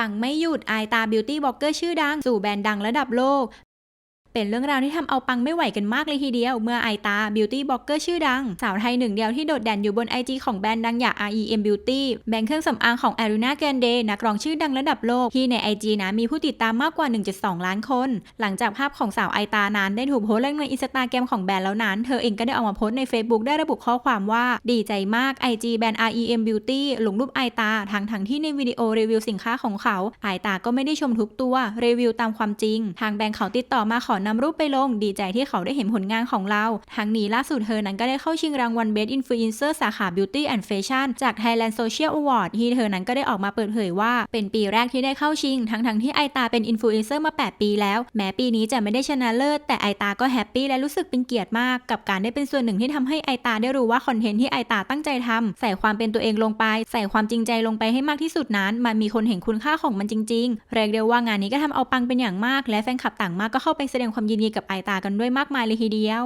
ปังไม่หยุดอายตาบิวตี้บล็อกเกอร์ชื่อดัง สู่แบรนด์ดังระดับโลก เป็นเรื่องราวที่ทำเอาปังไม่ไหวกันมากเลยทีเดียว เมื่อไอตาบิวตี้บล็อกเกอร์ชื่อดัง สาวไทยหนึ่งเดียวที่โดดเด่นอยู่บน IG ของแบรนด์ดังอย่าง REM Beauty แบรนด์เครื่องสำอางของ Ariana Grande นักร้องชื่อดังระดับโลก ที่ใน IG นะมีผู้ติดตามมากกว่า 1.2 ล้านคน หลังจากภาพของสาวไอตานั้นได้ถูกโพสต์ลงในอินสตาแกรมของแบรนด์แล้วนั้น เธอเองก็ได้ออกมาโพสต์ใน Facebook ได้ระบุข้อความว่า ดีใจมาก IG แบรนด์ REM Beauty หลงรูปไอตาทั้งทั้งที่ในวิดีโอรีวิวสินค้าของเขาไอตาก็ไม่ได้ชมทุกตัวรีวิวตามความจริง ทางแบรนด์เขาติดต่อมาขอนำรูปไปลง ดีใจที่เขาได้เห็นผลงานของเรา ทั้งนี้ล่าสุดเธอนั้นก็ได้เข้าชิงรางวัล Best Influencer สาขา Beauty and Fashion จาก Thailand Social Award ที่เธอนั้นก็ได้ออกมาเปิดเผยว่า เป็นปีแรกที่ได้เข้าชิง ทั้งทั้งๆที่ไอตาเป็นอินฟลูเอนเซอร์มา 8 ปีแล้ว แม้ปีนี้จะไม่ได้ชนะเลิศ แต่ไอตาก็แฮปปี้และรู้สึกเป็นเกียรติมาก กับการได้เป็นส่วนหนึ่งที่ทำให้ไอตาได้รู้ว่าคอนเทนต์ที่ไอตาตั้งใจทำใส่ความเป็นตัวเองลงไป ใส่ความจริงใจลงไปให้มากที่สุดนั้น มันมีคนเห็นคุณค่าของมันจริงๆเรียกได้ว่างานนี้ก็ทำเอาปังเป็นอย่างมาก และแฟนคลับต่างมากก็เข้าไปแสดงความยินดีกับไอตากันด้วยมากมายเลยทีเดียว